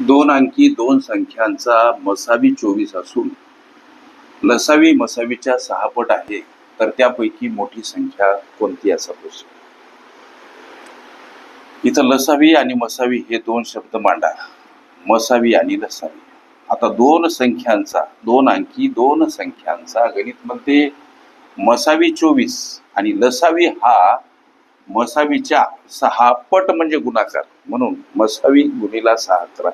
दोन अंकी दोन संख्यांचा मसावी चोवीस असून लसावी मसावीच्या सहापट आहे तर त्यापैकी मोठी संख्या कोणती असा प्रश्न. इथं लसावी आणि मसावी हे दोन शब्द मांडा. मसावी आणि लसावी. आता दोन संख्यांचा दोन अंकी दोन संख्यांचा गणित मसावी चोवीस आणि लसावी हा मसावीच्या सहा पट म्हणजे गुणाकार. म्हणून मसावी गुणिला सहा अकरा.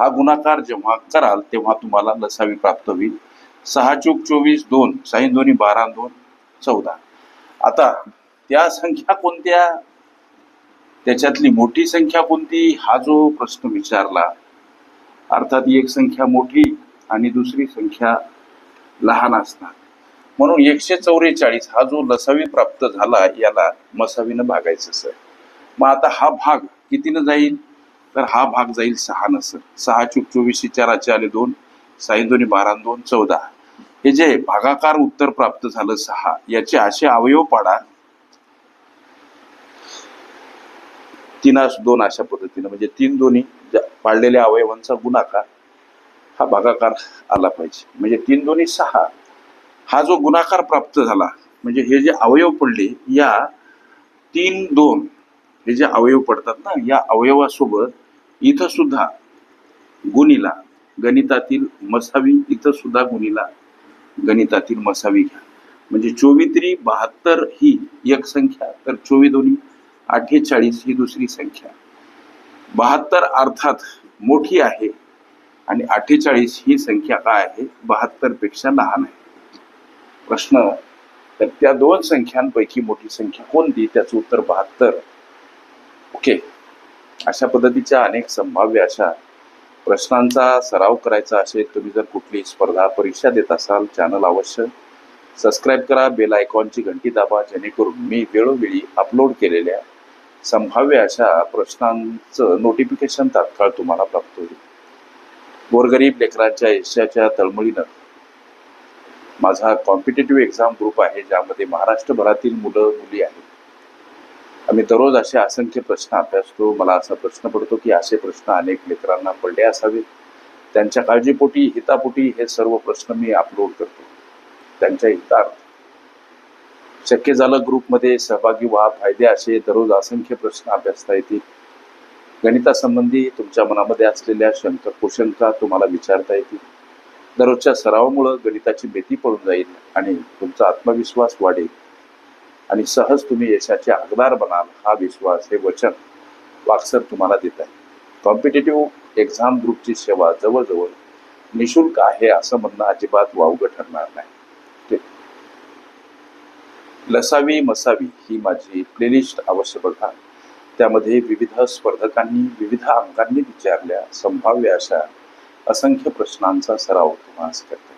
हा गुणाकार जेव्हा कराल तेव्हा तुम्हाला लसावी प्राप्त होईल. सहा चूक चोवीस दोन. साईन दोन्ही बारा दोन चौदा. आता त्या संख्या कोणत्या? त्याच्यातली मोठी संख्या कोणती? हा जो प्रश्न विचारला अर्थात एक संख्या मोठी आणि दुसरी संख्या लहान असणार. म्हणून एकशे चौवेचाळीस हा जो लसावी प्राप्त झाला याला मसावीनं भागायचं सर. मग आता हा भाग कितीनं जाईल? तर हा भाग जाईल सहा नसर सहा चूक चोवीस चाराचे आले दोन साई दोन्ही बारा आणि दोन चौदा. हे जे भागाकार उत्तर प्राप्त झालं सहा याचे असे अवयव पाडा. तीन दोन अशा पद्धतीनं म्हणजे तीन दोन्ही पाडलेल्या अवयवांचा गुणाकार हा भागाकार आला पाहिजे. म्हणजे तीन दोन्ही सहा हा जो गुणाकार प्राप्त झाला म्हणजे हे जे अवयव पडले या तीन दोन हे जे अवयव पडतात ना या अवयवासोबत इथं सुद्धा गुणीला गणितातील मसावी इथं सुद्धा गुणीला गणितातील मसावी घ्या. म्हणजे चोवीत्री बहात्तर ही एक संख्या तर चोवी दोन्ही अठ्ठेचाळीस ही दुसरी संख्या. बहात्तर अर्थात मोठी आहे आणि अठ्ठेचाळीस ही संख्या काय आहे? बहात्तरपेक्षा लहान आहे. प्रश्न तर त्या दोन संख्यांपैकी मोठी संख्या कोणती? त्याचं उत्तर बहात्तर. ओके? अशा पद्धतीच्या अनेक संभाव्य अशा प्रश्नांचा सराव करायचा असेल तुम्ही जर कुठली स्पर्धा परीक्षा देत असाल चॅनल अवश्य सबस्क्राईब करा बेल आयकॉनची घंटी दाबा जेणेकरून मी वेळोवेळी अपलोड केलेल्या संभाव्य अशा प्रश्नांचं नोटिफिकेशन तात्काळ तुम्हाला प्राप्त होईल. गोरगरीब लेकरांच्या यशाच्या तळमळीनं माझा कॉम्पिटेटिव्ह एक्झाम ग्रुप आहे ज्यामध्ये महाराष्ट्रभरातील मुलं मुली आहेत. आम्ही दररोज असे असंख्य प्रश्न अभ्यासतो मला असा प्रश्न पडतो की असे प्रश्न अनेक लेकरांना पडले असावेत. त्यांच्या काळजीपोटी हितापोटी हे सर्व प्रश्न मी अपलोड करतो. त्यांच्या हितार्थ. शक्य झालं ग्रुपमध्ये सहभागी व्हा. फायदे असे दररोज असंख्य प्रश्न अभ्यासता येतील. गणितासंबंधी तुमच्या मनामध्ये असलेल्या शंका कुशंका तुम्हाला विचारता येतील. दररोजच्या सरावामुळं गणिताची भीती पडून जाईल आणि तुमचा आत्मविश्वास वाढेल. आणि सहज तुम्ही यशाचे हकदार बनाल हा विश्वास हे वचन वाक्सर तुम्हाला देत आहे. कॉम्पिटेटिव्ह एक्झाम ग्रुपची सेवा जवळजवळ निशुल्क आहे असं म्हणणं अजिबात वावगं ठरणार नाही. लसावी मसावी ही माझी प्लेलिस्ट अवश्य बघा. त्यामध्ये विविध स्पर्धकांनी विविध अंकांनी विचारल्या संभाव्य अशा असंख्य प्रश्नांचा सराव तुम्हाला करते.